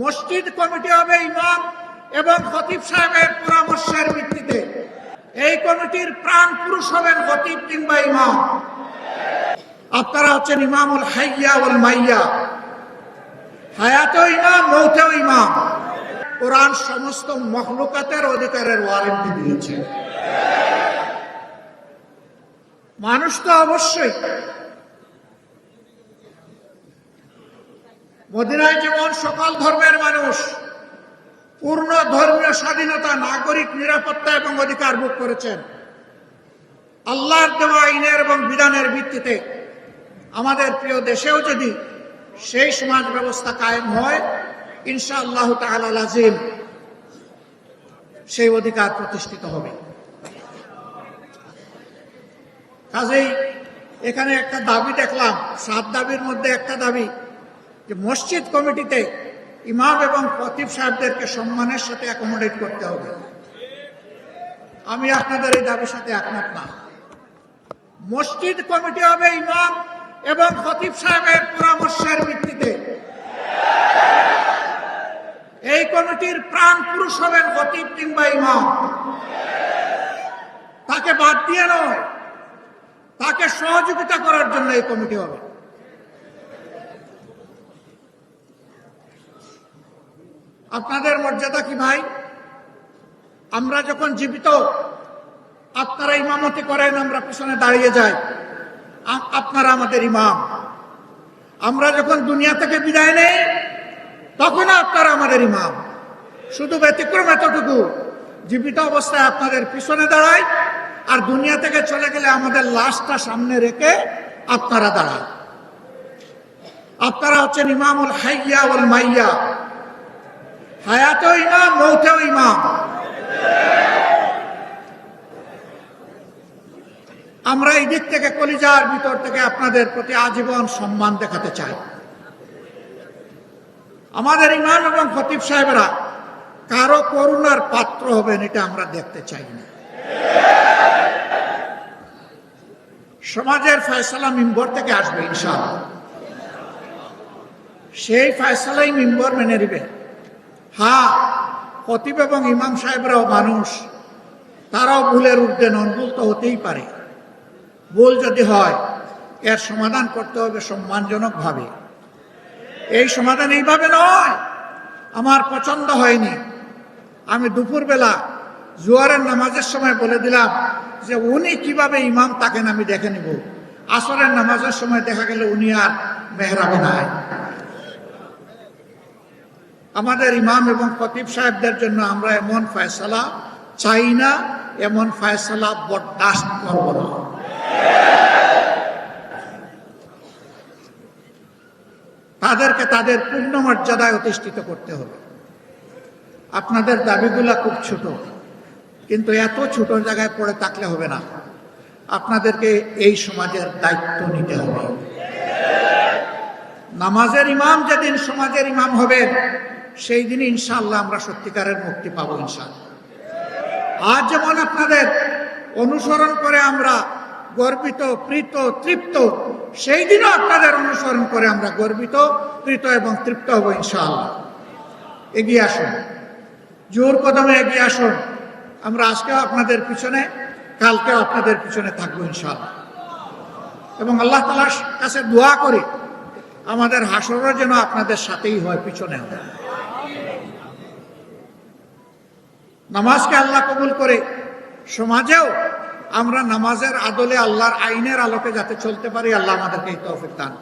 মসজিদ কমিটি হবে ইমাম এবং খতিব সাহেবের পরামর্শের ভিত্তিতে। এই কমিটির প্রাণ পুরুষ হবেন খতিব কিংবা ইমাম। আপনারা হচ্ছেন ইমামুল হাইয়া ওল মাইয়া। হায়াতেও ইমাম, মৌতেও ইমাম। কোরআন সমস্ত মখলুকাতের অধিকারের ওয়ারেন্টি দিয়েছে। মানুষ তো অবশ্যই মদিনায় যেমন সকল ধর্মের মানুষ, পূর্ণ ধর্মীয় স্বাধীনতা, নাগরিক নিরাপত্তা এবং অধিকার ভোগ করেছেন। আল্লাহর দেওয়া আইনের এবং বিধানের ভিত্তিতে আমাদের প্রিয় দেশেও যদি সেই সমাজ ব্যবস্থা কায়েম হয় ইনশা আল্লাহ আজিম সেই অধিকার প্রতিষ্ঠিত হবে। কাজেই এখানে একটা দাবি দেখলাম, সাত দাবির মধ্যে একটা দাবি যে মসজিদ কমিটিতে ইমাম এবং খতিব সাহেবদেরকে সম্মানের সাথে অ্যাকোমোডেট করতে হবে। আমি আপনাদের এই দাবির সাথে একমত না। মসজিদ কমিটি হবে ইমাম এবং খতিব সাহেবের পরামর্শের ভিত্তিতে। এই কমিটির প্রাণ পুরুষ হবেন খতিব কিংবা ইমাম। তাকে বাদ দিয়ে নয়, তাকে সহযোগিতা করার জন্য এই কমিটি হবে। আপনাদের মর্যাদা কি ভাই? আমরা যখন জীবিত, আপনারা ইমামতি করেন, আমরা পিছনে দাঁড়িয়ে যাই। আপনারা আমাদের ইমাম। আমরা যখন দুনিয়া থেকে বিদায় নেই তখন আপনারা আমাদের ইমাম। শুধু ব্যতিক্রম এতটুকু, জীবিত অবস্থায় আপনাদের পিছনে দাঁড়ায় আর দুনিয়া থেকে চলে গেলে আমাদের লাশটা সামনে রেখে আপনারা দাঁড়ায় আপনারা হচ্ছেন ইমামুল হাইয়া ওল মাইয়া। হায়াতেও ইমাম, মৌতেও ইমাম। আমরা এই দিক থেকে কলিজার ভিতর থেকে আপনাদের প্রতি আজীবন সম্মান দেখাতে চাই। আমাদের ইমাম এবং খতিব সাহেবরা কারও করুণার পাত্র হবেন এটা আমরা দেখতে চাই না। সমাজের ফয়সালা মিম্বর থেকে আসবে ইনশাআল্লাহ। সেই ফয়সালাই মিম্বর মেনে নিবে হ্যাঁ খতিব এবং ইমাম সাহেবরাও মানুষ। তারাও ভুলের ঊর্ধ্বে নন, ভুল তো হতেই পারে। ভুল যদি হয়, এর সমাধান করতে হবে সম্মানজনকভাবে। এই সমাধান এইভাবে নয়, আমার পছন্দ হয়নি। আমি দুপুরবেলা জোয়ারের নামাজের সময় বলে দিলাম যে উনি কীভাবে ইমাম তাকেন আমি দেখে নিব। আসরের নামাজের সময় দেখা গেল উনি আর মেহরাবে নাই। আমাদের ইমাম এবং খতিব সাহেবদের জন্য আমরা এমন ফয়সালা চাই না, এমন ফয়সালা বরদাস্ত করব না। তাদেরকে তাদের পূর্ণ মর্যাদায় অধিষ্ঠিত করতে হবে। আপনাদের দাবিগুলা খুব ছোট, কিন্তু এত ছোট জায়গায় পড়ে থাকলে হবে না। আপনাদেরকে এই সমাজের দায়িত্ব নিতে হবে। নামাজের ইমাম যেদিন সমাজের ইমাম হবেন সেই দিন ইনশাআল্লাহ আমরা সত্যিকারের মুক্তি পাব ইনশাআল্লাহ। আজ যেমন আপনাদের অনুসরণ করে আমরা গর্বিত, প্রীত, তৃপ্ত, সেই দিনও আপনাদের অনুসরণ করে আমরা গর্বিত, প্রীত এবং তৃপ্ত হব ইনশাআল্লাহ। এগিয়ে আসুন। জোর কদমে এগিয়ে আসুন। আমরা আজকেও আপনাদের পিছনে, কালকেও আপনাদের পিছনে থাকব ইনশাআল্লাহ। এবং আল্লাহ তালার কাছে দোয়া করি, আমাদের হাসরও যেন আপনাদের সাথেই হয় পিছনে হয় নামাজকে আল্লাহ কবুল করে। সমাজেও আমরা নামাজের আদলে আল্লাহর আইনের আলোকে যাতে চলতে পারি, আল্লাহ আমাদেরকে এই তৌফিক দান